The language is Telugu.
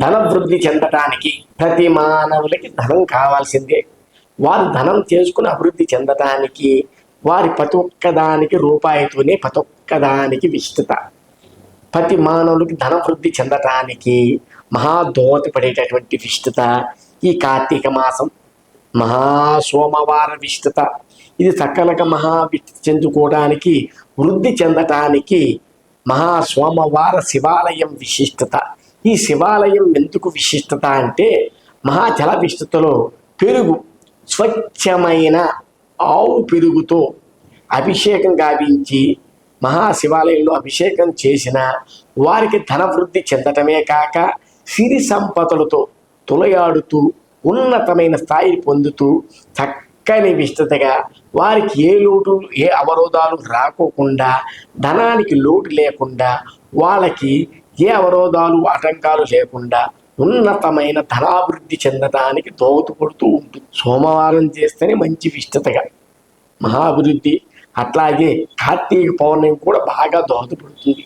ధనవృద్ధి చెందటానికి ప్రతి మానవులకి ధనం కావాల్సిందే. వారు ధనం చేసుకుని అభివృద్ధి చెందటానికి వారి ప్రతి ఒక్కదానికి రూపాయితోనే ప్రతి ఒక్కదానికి విస్తృత. ప్రతి మానవులకి ధనవృద్ధి చెందటానికి మహా దోహదపడేటటువంటి విస్తృత. ఈ కార్తీక మాసం మహాసోమవార విస్తృత. ఇది సకలక మహా విస్తృతి చెందుకోవడానికి వృద్ధి చెందటానికి మహాసోమవార శివాలయం విశిష్టత. ఈ శివాలయం ఎందుకు విశిష్టత అంటే మహాజల విశిష్టతలో పెరుగు స్వచ్ఛమైన ఆవు పెరుగుతో అభిషేకం గావించి మహాశివాలయంలో అభిషేకం చేసిన వారికి ధనవృద్ధి చెందటమే కాక సిరి సంపదలతో తులయాడుతూ ఉన్నతమైన స్థాయి పొందుతూ చక్కని విస్తృతగా వారికి ఏ లోటు ఏ అవరోధాలు రాకోకుండా ధనానికి లోటు లేకుండా వాళ్ళకి ఏ అవరోధాలు ఆటంకాలు లేకుండా ఉన్నతమైన ధనాభివృద్ధి చెందడానికి దోహదపడుతూ ఉంటుంది సోమవారం చేస్తేనే మంచి విస్తృతగా మహాభివృద్ధి అట్లాగే కార్తీక పౌర్ణమి కూడా బాగా దోహదపడుతుంది.